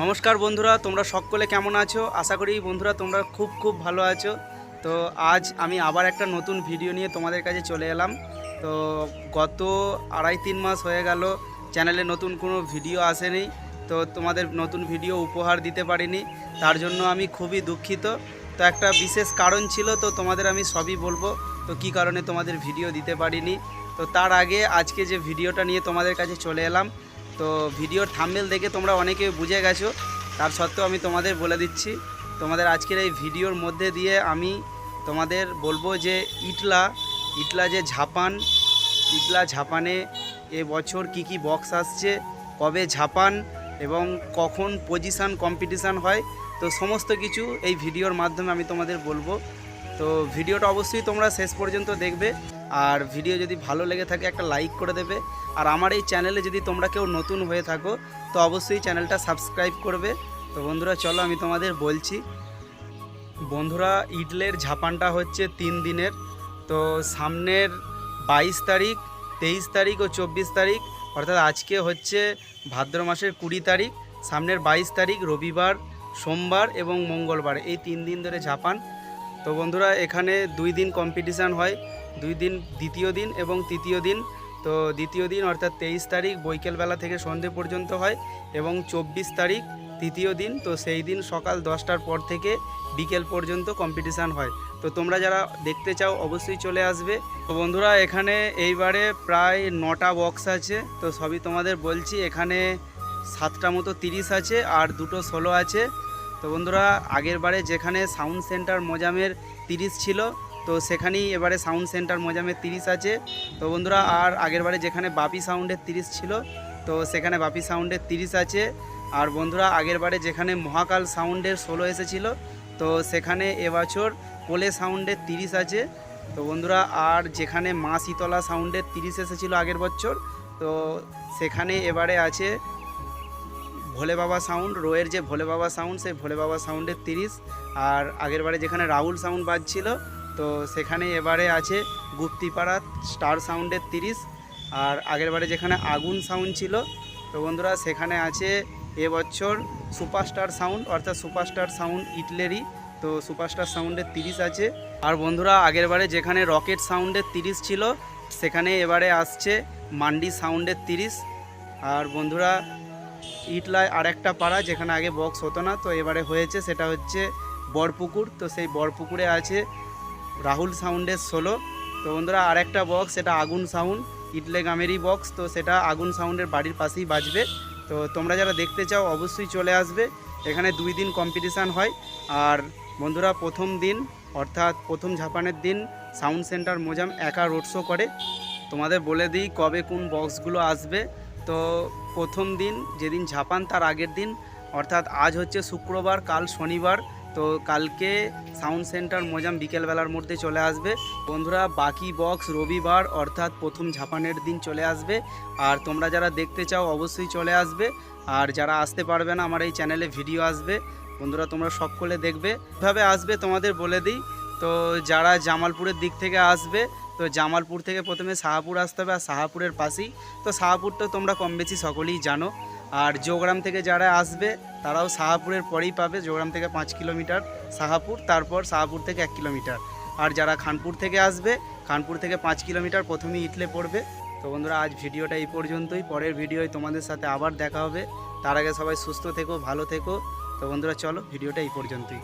নমস্কার বন্ধুরা, তোমরা সকলে কেমন আছো? আশা করি বন্ধুরা তোমরা খুব খুব ভালো আছো। তো আজ আমি আবার একটা নতুন ভিডিও নিয়ে তোমাদের কাছে চলে এলাম। তো গত আড়াই তিন মাস হয়ে গেল চ্যানেলে নতুন কোনো ভিডিও আসেনি। তো তোমাদের নতুন ভিডিও উপহার দিতে পারিনি, তার জন্য আমি খুবই দুঃখিত। তো একটা বিশেষ কারণ ছিল, তো তোমাদের আমি সবই বলব। তো কী কারণে তোমাদের ভিডিও দিতে পারিনি? তো তার আগে আজকে যে ভিডিওটা নিয়ে তোমাদের কাছে চলে এলাম তো ভিডিওর থাম্বেল দেখে তোমরা অনেকে বুঝে গেছো। তার সত্ত্বেও আমি তোমাদের বলে দিচ্ছি, তোমাদের আজকের এই ভিডিওর মধ্যে দিয়ে আমি তোমাদের বলব যে ইটলা ইটলা যে ঝাপান, ইটলা ঝাপানে বছর কি কি বক্স আসছে, কবে ঝাপান এবং কখন পজিশান কম্পিটিশান হয়, তো সমস্ত কিছু এই ভিডিওর মাধ্যমে আমি তোমাদের বলব। তো ভিডিওটা অবশ্যই তোমরা শেষ পর্যন্ত দেখবে। আর ভিডিও যদি ভালো লেগে থাকে, একটা লাইক করে দেবে। আর আমার এই চ্যানেলে যদি তোমরা কেউ নতুন হয়ে থাকো, তো অবশ্যই চ্যানেলটা সাবস্ক্রাইব করবে। তো বন্ধুরা, চলো আমি তোমাদের বলছি। বন্ধুরা, ইডলের ঝাপানটা হচ্ছে তিন দিনের। তো সামনের বাইশ তারিখ, তেইশ তারিখ ও চব্বিশ তারিখ, অর্থাৎ আজকে হচ্ছে ভাদ্র মাসের কুড়ি তারিখ। সামনের বাইশ তারিখ, রবিবার, সোমবার এবং মঙ্গলবার, এই তিন দিন ধরে ঝাপান। তো বন্ধুরা, এখানে দুই দিন কম্পিটিশান হয়। দুই দিন দ্বিতীয় দিন এবং তৃতীয় দিন। তো দ্বিতীয় দিন অর্থাৎ তেইশ তারিখ বৈকালবেলা থেকে সন্ধে পর্যন্ত হয় এবং চব্বিশ তারিখ তৃতীয় দিন। তো সেই দিন সকাল দশটার পর থেকে বিকেল পর্যন্ত কম্পিটিশান হয়। তো তোমরা যারা দেখতে চাও অবশ্যই চলে আসবে। তো বন্ধুরা, এখানে এইবারে প্রায় নটা বক্স আছে। তো সবই তোমাদের বলছি, এখানে সাতটা মতো তিরিশ আছে আর দুটো ষোলো আছে। তো বন্ধুরা, আগের বারে যেখানে সাউন্ড সেন্টার মোজামের তিরিশ ছিল তো সেখানেই এবারে সাউন্ড সেন্টার মোজামের তিরিশ আছে। তো বন্ধুরা, আর আগের বারে যেখানে বাপি সাউন্ডের তিরিশ ছিল, তো সেখানে বাপি সাউন্ডের তিরিশ আছে। আর বন্ধুরা, আগের বারে যেখানে মহাকাল সাউন্ডের ষোলো এসেছিল, তো সেখানে এবছর কোলে সাউন্ডের তিরিশ আছে। তো বন্ধুরা, আর যেখানে মা শীতলা সাউন্ডের তিরিশ এসেছিল আগের বছর, তো সেখানে এবারে আছে ভোলে বাবা সাউন্ড, রোয়ের যে ভোলে বাবা সাউন্ড, সেই ভোলে বাবা সাউন্ডের তিরিশ। আর আগের বারে যেখানে রাহুল সাউন্ড বাজছিল তো সেখানে এবারে আছে গুপ্তিপাড়া স্টার সাউন্ডের তিরিশ, আর আগের বারে যেখানে আগুন সাউন্ড ছিল, তো বন্ধুরা সেখানে আছে এবছর সুপারস্টার সাউন্ড, অর্থাৎ সুপারস্টার সাউন্ড ইটলেরই, তো সুপারস্টার সাউন্ডের তিরিশ আছে। আর বন্ধুরা আগের বারে যেখানে রকেট সাউন্ডের তিরিশ ছিল, সেখানে এবারে আসছে মান্ডি সাউন্ডের তিরিশ। আর বন্ধুরা ইটলায় আর একটা পাড়া যেখানে আগে বক্স হতো না, তো এবারে হয়েছে সেটা হচ্ছে বরপুকুর, তো সেই বরপুকুরে আছে রাহুল সাউন্ডের ষোলো তো বন্ধুরা আর একটা বক্স সেটা আগুন সাউন্ড। ইটলে গামেরই বক্স তো সেটা আগুন সাউন্ডের বাড়ির পাশেই বাজবে। তো তোমরা যারা দেখতে চাও, অবশ্যই চলে আসবে। এখানে দুই দিন কম্পিটিশান হয়। আর বন্ধুরা, প্রথম দিন, অর্থাৎ প্রথম ঝাপানের দিন, সাউন্ড সেন্টার মোজাম একা রোড শো করে। তোমাদের বলে দিই কবে কোন বক্সগুলো আসবে। তো প্রথম দিন, যেদিন ঝাপান, তার আগের দিন, অর্থাৎ আজ হচ্ছে শুক্রবার, কাল শনিবার। তো কালকে সাউন্ড সেন্টার মোজাম বিকেলবেলার মধ্যে চলে আসবে। বন্ধুরা, বাকি বক্স রবিবার, অর্থাৎ প্রথম ঝাপানের দিন চলে আসবে। আর তোমরা যারা দেখতে চাও, অবশ্যই চলে আসবে। আর যারা আসতে পারবে না, আমার এই চ্যানেলে ভিডিও আসবে। বন্ধুরা, তোমরা সকলে দেখবে। কীভাবে আসবে তোমাদের বলে দিই। তো যারা জামালপুরের দিক থেকে আসবে, তো জামালপুর থেকে প্রথমে শাহাপুর আসতে হবে। আর শাহাপুরের পাশেই। তো শাহাপুর তো তোমরা কম বেশি সকলেই জানো। আর জোগ্রাম থেকে যারা আসবে, তারাও সাহাপুরের পরেই পাবে। জোগ্রাম থেকে পাঁচ কিলোমিটার সাহাপুর, তারপর সাহাপুর থেকে এক কিলোমিটার। আর যারা খানপুর থেকে আসবে, খানপুর থেকে পাঁচ কিলোমিটার প্রথমেই ইটলে পড়বে। তো বন্ধুরা, আজ ভিডিওটা এই পর্যন্তই। পরের ভিডিওয় তোমাদের সাথে আবার দেখা হবে। তার আগে সবাই সুস্থ থেকো, ভালো থেকো। তো বন্ধুরা, চলো ভিডিওটা এই পর্যন্তই।